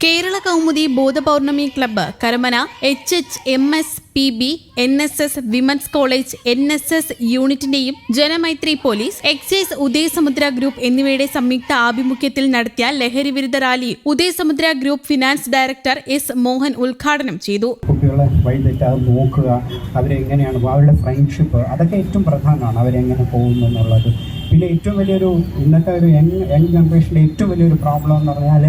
Kaumudi Bodhapournami club Karamana H H M S P B N S S women's college N S S യൂണിറ്റിന്റെയും Janamaithri police excise Udayasamudra group എന്നിവയുടെ സംയുക്ത ആഭിമുഖ്യത്തിൽ നടത്തിയ ലഹരി വിരുദ്ധ rally Udayasamudra group finance director S Mohan ഉദ്ഘാടനം ചെയ്തു. കുട്ടികളെ വഴിതെറ്റാതെ നോക്കുക അവരെങ്ങനെയാണ് അവരുടെ ഫ്രണ്ട്ഷിപ്പ് അതൊക്കെ ഏറ്റവും പ്രധാനമാണ് അവരെങ്ങനെ പോകുന്നു എന്നുള്ളത്. പിന്നെ ഏറ്റവും വലിയൊരു ഇന്നത്തെ ഒരു യങ് യങ് ജനറേഷന്റെ ഏറ്റവും വലിയൊരു പ്രോബ്ലം എന്ന് പറഞ്ഞാൽ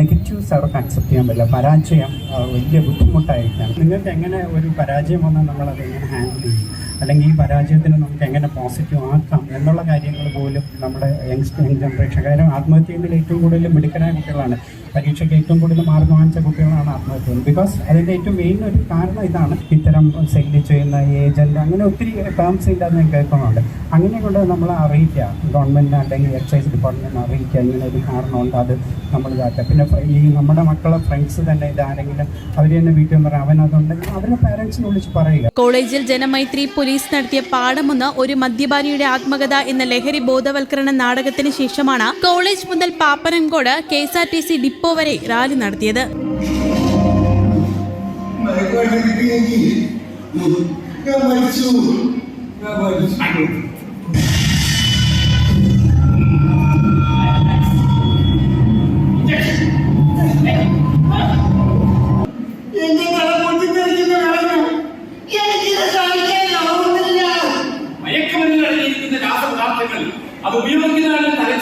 നെഗറ്റീവ്സ് അവർക്ക് അക്സെപ്റ്റ് ചെയ്യാൻ പറ്റില്ല. പരാജയം വലിയ ബുദ്ധിമുട്ടായിരിക്കാം നിങ്ങൾക്ക് എങ്ങനെ ഒരു പരാജയം വന്നാൽ നമ്മൾ നമ്മളത് എങ്ങനെ ഹാൻഡിൽ ചെയ്യും? അല്ലെങ്കിൽ ഈ പരാജയത്തിന് നമുക്ക് എങ്ങനെ പോസിറ്റീവ് ആക്കാം എന്നുള്ള കാര്യങ്ങൾ പോലും നമ്മുടെ യങ് യങ് ജനറേഷൻ കാര്യം ആത്മഹത്യ ചെയ്യുന്നതിൽ ഏറ്റവും കൂടുതൽ മിടുക്കനായ കുട്ടികളാണ്. പരീക്ഷയ്ക്ക് ഏറ്റവും കൂടുതൽ മാർക്ക് വാങ്ങിച്ച കുട്ടികളാണ് ആത്മഹത്യ ചെയ്യുന്നത് ബിക്കോസ് അതിന്റെ ഏറ്റവും മെയിൻ ഒരു കാരണം ഇതാണ് ഇത്തരം സെല്ല് ചെയ്യുന്ന ഏജന്റ് അങ്ങനെ ഒത്തിരി ടേംസ് ഇല്ലാതെ ഞാൻ കേൾക്കുന്നുണ്ട്. അങ്ങനെ കൊണ്ട് നമ്മൾ അറിയിക്കുക. ഗവൺമെന്റ് അല്ലെങ്കിൽ എക്സൈസ് ഡിപ്പാർട്ട്മെന്റിനെ അറിയിക്കുക. ഇങ്ങനെ ഒരു കാരണമുണ്ട് അത് നമ്മൾ ഇതാക്കുക. പിന്നെ ഈ നമ്മുടെ മക്കളെ ഫ്രണ്ട്സ് തന്നെ ഇതാരെങ്കിലും അവർ തന്നെ വീട്ടിൽ പറയാം. അവനതുണ്ടെങ്കിൽ അവരെ പാരൻസിനെ വിളിച്ച് പറയുക. കോളേജിൽ ജനമൈത്രി പോലീസ് നടത്തിയ പാഠമൊന്ന് ഒരു മദ്യപാനിയുടെ ആത്മകഥ എന്ന ലഹരി ബോധവൽക്കരണ നാടകത്തിന് ശേഷമാണ് കോളേജ് മുതൽ Pappanamcode K S R T C depot വരെ റാലി നടത്തിയത്. അത് ഉപയോഗിക്കുന്നതാണ് ഞാൻ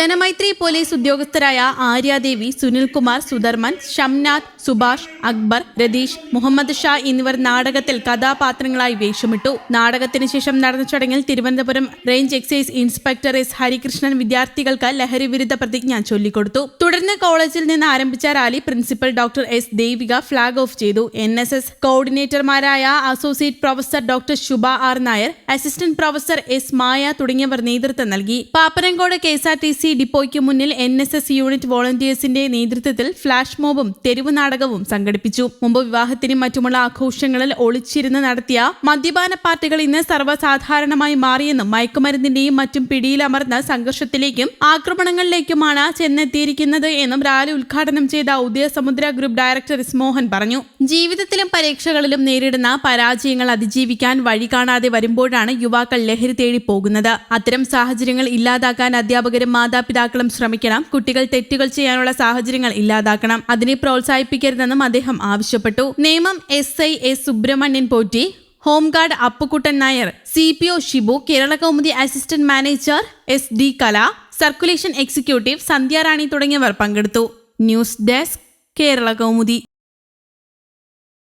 ജനമൈത്രി പോലീസ് ഉദ്യോഗസ്ഥരായ ആര്യാദേവി സുനിൽകുമാർ സുധർമ്മൻ ഷംനാഥ് സുഭാഷ് അക്ബർ രതീഷ് മുഹമ്മദ് ഷാ എന്നിവർ നാടകത്തിൽ കഥാപാത്രങ്ങളായി വേഷമിട്ടു. നാടകത്തിന് ശേഷം നടന്ന ചടങ്ങിൽ Thiruvananthapuram range excise inspector S Harikrishnan വിദ്യാർത്ഥികൾക്ക് ലഹരി വിരുദ്ധ പ്രതിജ്ഞ ചൊല്ലിക്കൊടുത്തു. തുടർന്ന് കോളേജിൽ നിന്ന് ആരംഭിച്ച rally principal doctor S Devika flag off ചെയ്തു. N S S കോർഡിനേറ്റർമാരായ associate professor doctor Shubha R Nair assistant professor S Maya തുടങ്ങിയവർ നേതൃത്വം നൽകി. Pappanamcode K S R T C ഡിപ്പോയ്ക്ക് മുന്നിൽ എൻ എസ് എസ് യൂണിറ്റ് വോളണ്ടിയേഴ്സിന്റെ നേതൃത്വത്തിൽ ഫ്ലാഷ് മോബും തെരുവ് നാടകവും സംഘടിപ്പിച്ചു. മുമ്പ് വിവാഹത്തിനും മറ്റുമുള്ള ആഘോഷങ്ങളിൽ ഒളിച്ചിരുന്ന് നടത്തിയ മദ്യപാന പാർട്ടികൾ ഇന്ന് സർവസാധാരണമായി മാറിയെന്നും മയക്കുമരുന്നിന്റെയും മറ്റും പിടിയിലമർന്ന സംഘർഷത്തിലേക്കും ആക്രമണങ്ങളിലേക്കുമാണ് ചെന്നെത്തിയിരിക്കുന്നത് എന്നും റാലി ഉദ്ഘാടനം ചെയ്ത Udayasamudra group director S Mohan പറഞ്ഞു. ജീവിതത്തിലും പരീക്ഷകളിലും നേരിടുന്ന പരാജയങ്ങൾ അതിജീവിക്കാൻ വഴി കാണാതെ വരുമ്പോഴാണ് യുവാക്കൾ ലഹരി തേടി പോകുന്നത്. അത്തരം സാഹചര്യങ്ങൾ ഇല്ലാതാക്കാൻ അധ്യാപകരും മാതാപിതാക്കളും ശ്രമിക്കണം. കുട്ടികൾ തെറ്റുകൾ ചെയ്യാനുള്ള സാഹചര്യങ്ങൾ ഇല്ലാതാക്കണം. അതിനെ പ്രോത്സാഹിപ്പിക്കരുതെന്നും അദ്ദേഹം ആവശ്യപ്പെട്ടു. നിയമം S I S Subrahmanyan Potti. Home guard Appukuttan Nair C P O Shibu Kerala Kaumudi assistant manager S D Kala circulation executive Sandhyarani തുടങ്ങിയവർ പങ്കെടുത്തു. News desk Kerala Kaumudi.